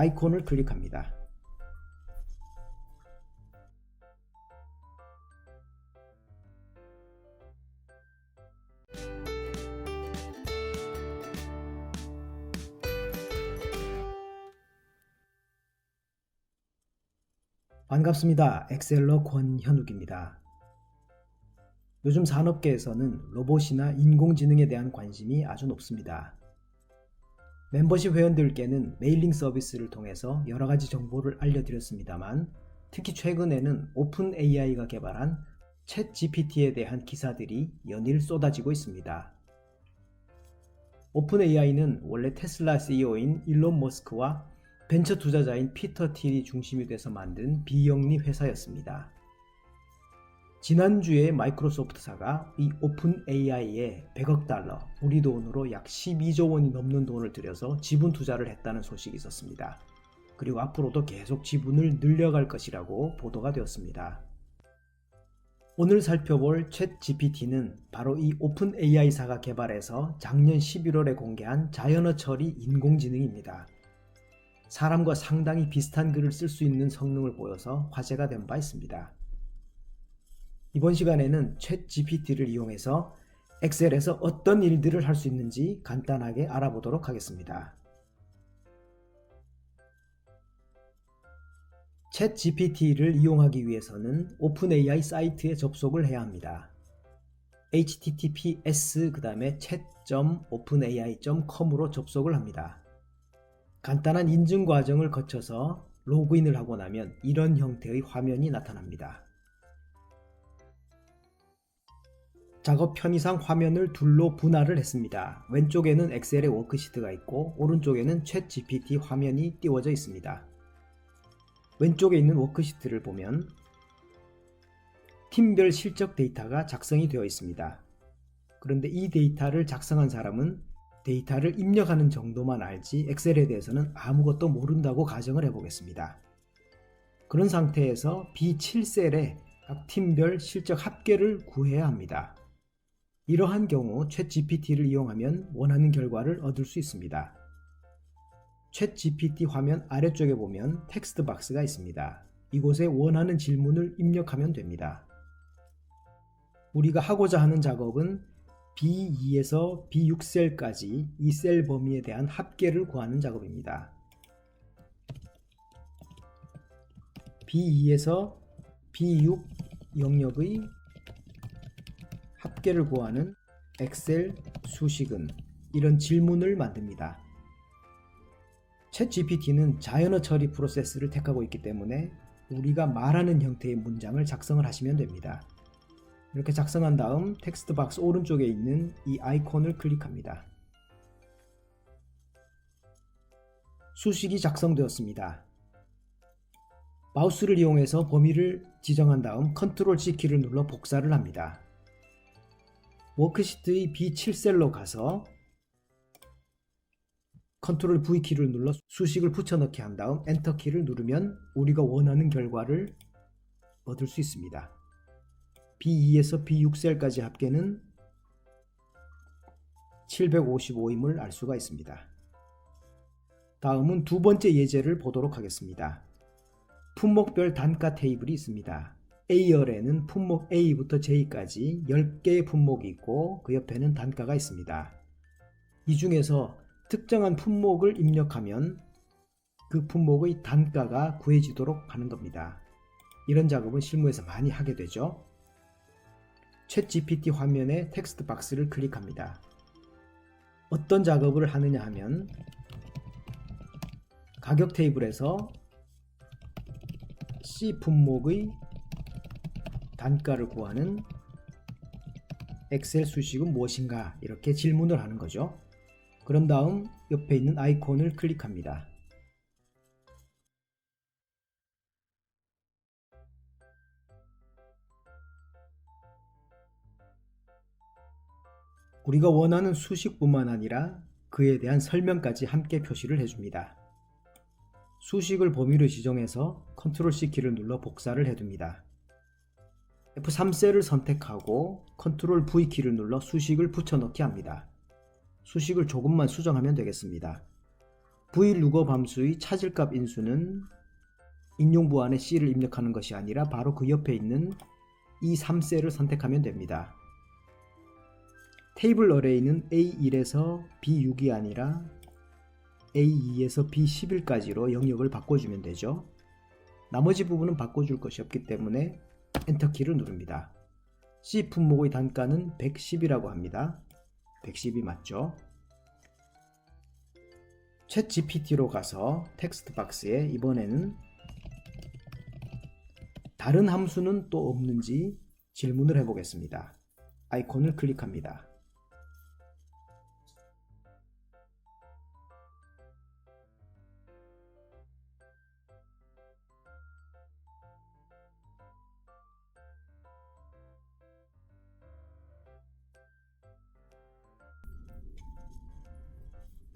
아이콘을 클릭합니다. 반갑습니다. 엑셀러 권현욱입니다. 요즘 산업계에서는 로봇이나 인공지능에 대한 관심이 아주 높습니다. 멤버십 회원들께는 메일링 서비스를 통해서 여러 가지 정보를 알려드렸습니다만 특히 최근에는 오픈 AI가 개발한 챗 GPT에 대한 기사들이 연일 쏟아지고 있습니다. 오픈 AI는 원래 테슬라 CEO인 일론 머스크와 벤처 투자자인 피터 틸이 중심이 돼서 만든 비영리 회사였습니다. 지난주에 마이크로소프트사가 이 오픈 AI에 100억 달러, 우리 돈으로 약 12조 원이 넘는 돈을 들여서 지분 투자를 했다는 소식이 있었습니다. 그리고 앞으로도 계속 지분을 늘려갈 것이라고 보도가 되었습니다. 오늘 살펴볼 챗 GPT는 바로 이 오픈 AI사가 개발해서 작년 11월에 공개한 자연어 처리 인공지능입니다. 사람과 상당히 비슷한 글을 쓸 수 있는 성능을 보여서 화제가 된 바 있습니다. 이번 시간에는 챗 GPT를 이용해서 엑셀에서 어떤 일들을 할 수 있는지 간단하게 알아보도록 하겠습니다. 챗 GPT를 이용하기 위해서는 오픈AI 사이트에 접속을 해야 합니다. https 그 다음에 chat.openai.com으로 접속을 합니다. 간단한 인증 과정을 거쳐서 로그인을 하고 나면 이런 형태의 화면이 나타납니다. 작업 편의상 화면을 둘로 분할을 했습니다. 왼쪽에는 엑셀의 워크시트가 있고 오른쪽에는 챗 GPT 화면이 띄워져 있습니다. 왼쪽에 있는 워크시트를 보면 팀별 실적 데이터가 작성이 되어 있습니다. 그런데 이 데이터를 작성한 사람은 데이터를 입력하는 정도만 알지 엑셀에 대해서는 아무것도 모른다고 가정을 해보겠습니다. 그런 상태에서 B7셀에 각 팀별 실적 합계를 구해야 합니다. 이러한 경우 챗 GPT를 이용하면 원하는 결과를 얻을 수 있습니다. 챗 GPT 화면 아래쪽에 보면 텍스트 박스가 있습니다. 이곳에 원하는 질문을 입력하면 됩니다. 우리가 하고자 하는 작업은 B2에서 B6셀까지 이 셀 범위에 대한 합계를 구하는 작업입니다. B2에서 B6 영역의 합계를 구하는 엑셀 수식은 이런 질문을 만듭니다. 챗 GPT는 자연어 처리 프로세스를 택하고 있기 때문에 우리가 말하는 형태의 문장을 작성을 하시면 됩니다. 이렇게 작성한 다음 텍스트 박스 오른쪽에 있는 이 아이콘을 클릭합니다. 수식이 작성되었습니다. 마우스를 이용해서 범위를 지정한 다음 컨트롤 C 키를 눌러 복사를 합니다. 워크시트의 B7셀로 가서 컨트롤 V 키를 눌러 수식을 붙여넣기 한 다음 엔터 키를 누르면 우리가 원하는 결과를 얻을 수 있습니다. B2에서 B6셀까지 합계는 755임을 알 수가 있습니다. 다음은 두 번째 예제를 보도록 하겠습니다. 품목별 단가 테이블이 있습니다. A열에는 품목 A부터 J까지 10개의 품목이 있고 그 옆에는 단가가 있습니다. 이 중에서 특정한 품목을 입력하면 그 품목의 단가가 구해지도록 하는 겁니다. 이런 작업은 실무에서 많이 하게 되죠. 챗 GPT 화면에 텍스트 박스를 클릭합니다. 어떤 작업을 하느냐 하면 가격 테이블에서 C 품목의 단가를 구하는 엑셀 수식은 무엇인가 이렇게 질문을 하는 거죠. 그런 다음 옆에 있는 아이콘을 클릭합니다. 우리가 원하는 수식뿐만 아니라 그에 대한 설명까지 함께 표시를 해줍니다. 수식을 범위로 지정해서 컨트롤 C 키를 눌러 복사를 해둡니다. F3셀을 선택하고 컨트롤 V 키를 눌러 수식을 붙여넣기 합니다. 수식을 조금만 수정하면 되겠습니다. vlookup 함수의 찾을값 인수는 인용부 안에 c를 입력하는 것이 아니라 바로 그 옆에 있는 이 3셀을 선택하면 됩니다. 테이블 어레이는 A1에서 B6이 아니라 A2에서 B11까지로 영역을 바꿔주면 되죠. 나머지 부분은 바꿔줄 것이 없기 때문에 엔터키를 누릅니다. C 품목의 단가는 110이라고 합니다. 110이 맞죠? 챗 GPT로 가서 텍스트 박스에 이번에는 다른 함수는 또 없는지 질문을 해보겠습니다. 아이콘을 클릭합니다.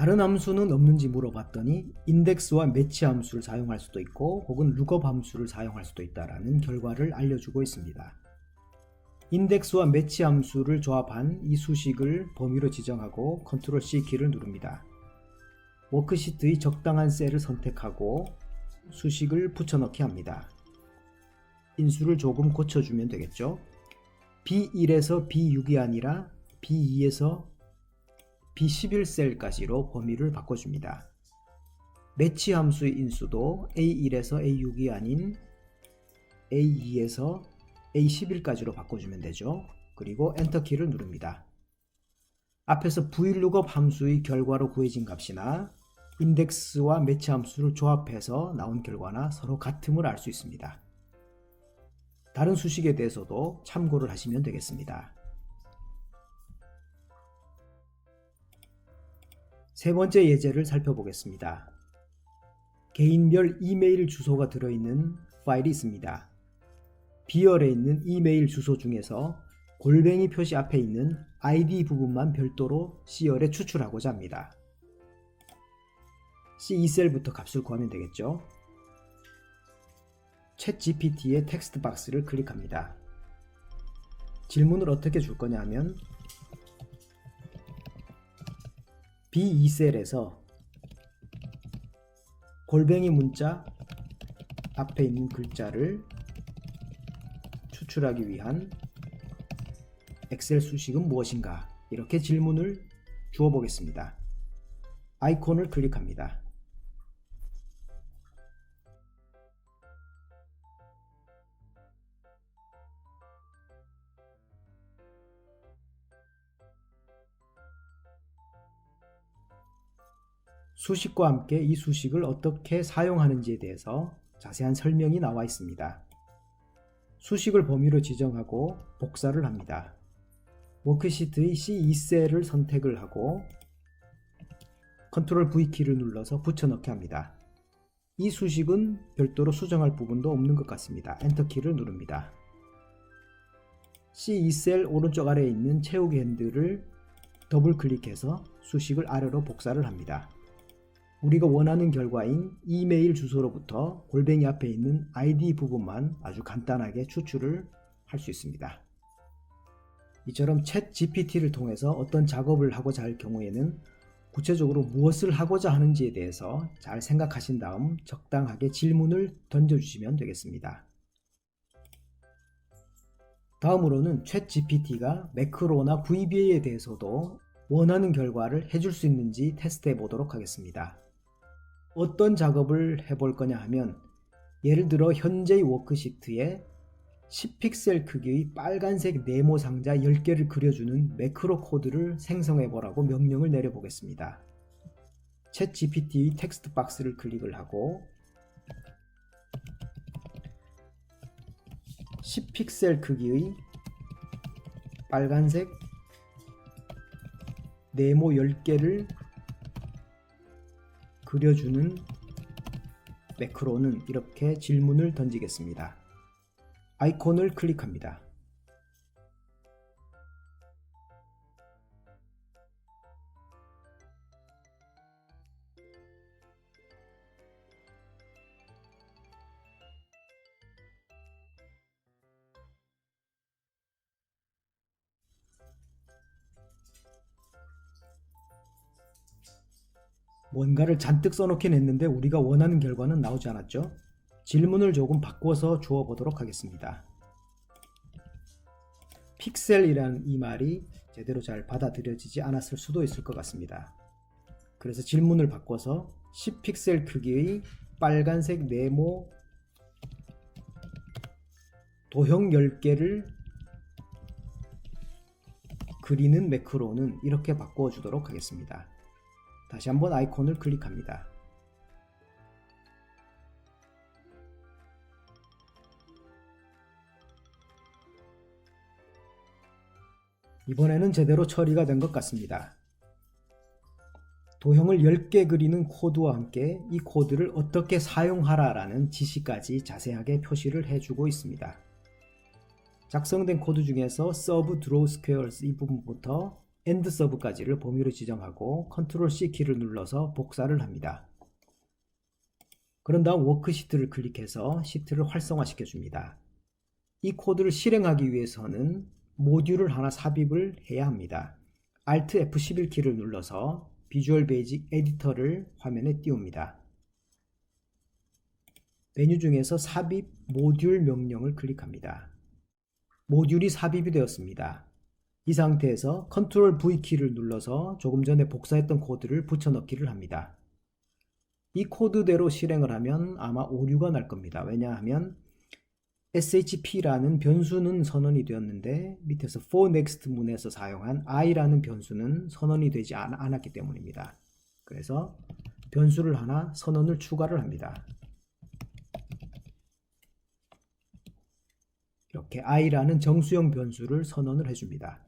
다른 함수는 없는지 물어봤더니 인덱스와 매치 함수를 사용할 수도 있고 혹은 룩업 함수를 사용할 수도 있다라는 결과를 알려주고 있습니다. 인덱스와 매치 함수를 조합한 이 수식을 범위로 지정하고 컨트롤 C 키를 누릅니다. 워크시트의 적당한 셀을 선택하고 수식을 붙여넣기 합니다. 인수를 조금 고쳐주면 되겠죠. B1에서 B6이 아니라 B2에서 B11셀까지로 범위를 바꿔줍니다. 매치 함수의 인수도 A1에서 A6이 아닌 A2에서 A11까지로 바꿔주면 되죠. 그리고 엔터키를 누릅니다. 앞에서 vlookup 함수의 결과로 구해진 값이나 인덱스와 매치 함수를 조합해서 나온 결과나 서로 같음을 알 수 있습니다. 다른 수식에 대해서도 참고를 하시면 되겠습니다. 세 번째 예제를 살펴보겠습니다. 개인별 이메일 주소가 들어있는 파일이 있습니다. B열에 있는 이메일 주소 중에서 골뱅이 표시 앞에 있는 ID 부분만 별도로 C열에 추출하고자 합니다. C2셀부터 값을 구하면 되겠죠. 챗 GPT의 텍스트 박스를 클릭합니다. 질문을 어떻게 줄 거냐 하면 B2셀에서 골뱅이 문자 앞에 있는 글자를 추출하기 위한 엑셀 수식은 무엇인가? 이렇게 질문을 주어 보겠습니다. 아이콘을 클릭합니다. 수식과 함께 이 수식을 어떻게 사용하는지에 대해서 자세한 설명이 나와 있습니다. 수식을 범위로 지정하고 복사를 합니다. 워크시트의 C2셀을 선택을 하고 컨트롤 V 키를 눌러서 붙여넣기 합니다. 이 수식은 별도로 수정할 부분도 없는 것 같습니다. 엔터 키를 누릅니다. C2셀 오른쪽 아래에 있는 채우기 핸들을 더블 클릭해서 수식을 아래로 복사를 합니다. 우리가 원하는 결과인 이메일 주소로부터 골뱅이 앞에 있는 ID 부분만 아주 간단하게 추출을 할 수 있습니다. 이처럼 챗 GPT를 통해서 어떤 작업을 하고자 할 경우에는 구체적으로 무엇을 하고자 하는지에 대해서 잘 생각하신 다음 적당하게 질문을 던져주시면 되겠습니다. 다음으로는 챗 GPT가 매크로나 VBA에 대해서도 원하는 결과를 해줄 수 있는지 테스트해 보도록 하겠습니다. 어떤 작업을 해볼 거냐 하면 예를 들어 현재의 워크시트에 10픽셀 크기의 빨간색 네모 상자 10개를 그려주는 매크로 코드를 생성해 보라고 명령을 내려 보겠습니다. 챗 GPT 텍스트 박스를 클릭을 하고 10픽셀 크기의 빨간색 네모 10개를 그려주는 매크로는 이렇게 질문을 던지겠습니다. 아이콘을 클릭합니다. 뭔가를 잔뜩 써놓긴 했는데 우리가 원하는 결과는 나오지 않았죠. 질문을 조금 바꿔서 주어 보도록 하겠습니다. 픽셀이라는 이 말이 제대로 잘 받아들여지지 않았을 수도 있을 것 같습니다. 그래서 질문을 바꿔서 10픽셀 크기의 빨간색 네모 도형 10개를 그리는 매크로는 이렇게 바꿔 주도록 하겠습니다. 다시 한번 아이콘을 클릭합니다. 이번에는 제대로 처리가 된 것 같습니다. 도형을 10개 그리는 코드와 함께 이 코드를 어떻게 사용하라라는 지시까지 자세하게 표시를 해주고 있습니다. 작성된 코드 중에서 serve draw squares 이 부분부터 end serve까지를 범위로 지정하고 Ctrl C 키를 눌러서 복사를 합니다. 그런 다음 워크시트를 클릭해서 시트를 활성화시켜 줍니다. 이 코드를 실행하기 위해서는 모듈을 하나 삽입을 해야 합니다. Alt F11 키를 눌러서 비주얼 베이직 에디터를 화면에 띄웁니다. 메뉴 중에서 삽입 모듈 명령을 클릭합니다. 모듈이 삽입이 되었습니다. 이 상태에서 Ctrl V 키를 눌러서 조금 전에 복사했던 코드를 붙여넣기를 합니다. 이 코드대로 실행을 하면 아마 오류가 날 겁니다. 왜냐하면 shp라는 변수는 선언이 되었는데 밑에서 for next 문에서 사용한 i라는 변수는 선언이 되지 않, 않았기 때문입니다. 그래서 변수를 하나 선언을 추가를 합니다. 이렇게 i라는 정수형 변수를 선언을 해줍니다.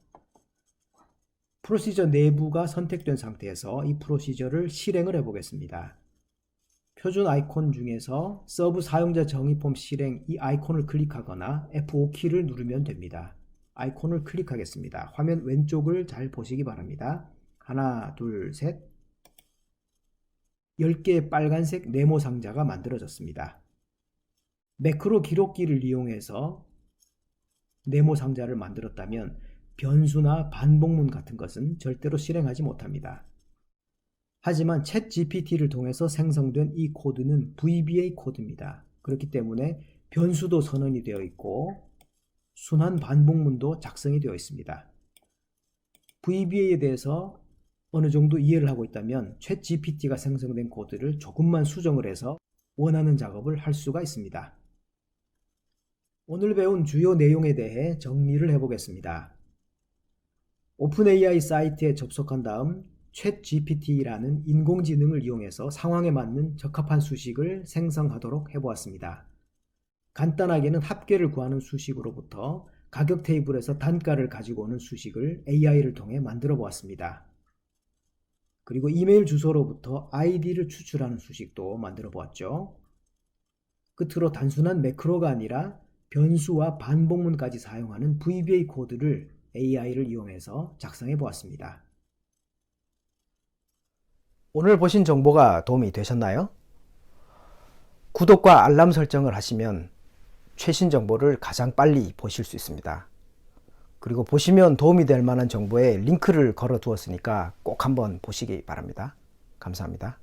프로시저 내부가 선택된 상태에서 이 프로시저를 실행을 해보겠습니다. 표준 아이콘 중에서 서브 사용자 정의 폼 실행 이 아이콘을 클릭하거나 F5키를 누르면 됩니다. 아이콘을 클릭하겠습니다. 화면 왼쪽을 잘 보시기 바랍니다. 하나, 둘, 셋. 10개의 빨간색 네모 상자가 만들어졌습니다. 매크로 기록기를 이용해서 네모 상자를 만들었다면 변수나 반복문 같은 것은 절대로 실행하지 못합니다. 하지만 챗 GPT를 통해서 생성된 이 코드는 VBA 코드입니다. 그렇기 때문에 변수도 선언이 되어 있고 순환 반복문도 작성이 되어 있습니다. VBA에 대해서 어느 정도 이해를 하고 있다면 챗 GPT가 생성된 코드를 조금만 수정을 해서 원하는 작업을 할 수가 있습니다. 오늘 배운 주요 내용에 대해 정리를 해보겠습니다. 오픈AI 사이트에 접속한 다음 챗 GPT라는 인공지능을 이용해서 상황에 맞는 적합한 수식을 생성하도록 해보았습니다. 간단하게는 합계를 구하는 수식으로부터 가격 테이블에서 단가를 가지고 오는 수식을 AI를 통해 만들어 보았습니다. 그리고 이메일 주소로부터 아이디를 추출하는 수식도 만들어 보았죠. 끝으로 단순한 매크로가 아니라 변수와 반복문까지 사용하는 VBA 코드를 AI를 이용해서 작성해 보았습니다. 오늘 보신 정보가 도움이 되셨나요? 구독과 알람 설정을 하시면 최신 정보를 가장 빨리 보실 수 있습니다. 그리고 보시면 도움이 될 만한 정보에 링크를 걸어 두었으니까 꼭 한번 보시기 바랍니다. 감사합니다.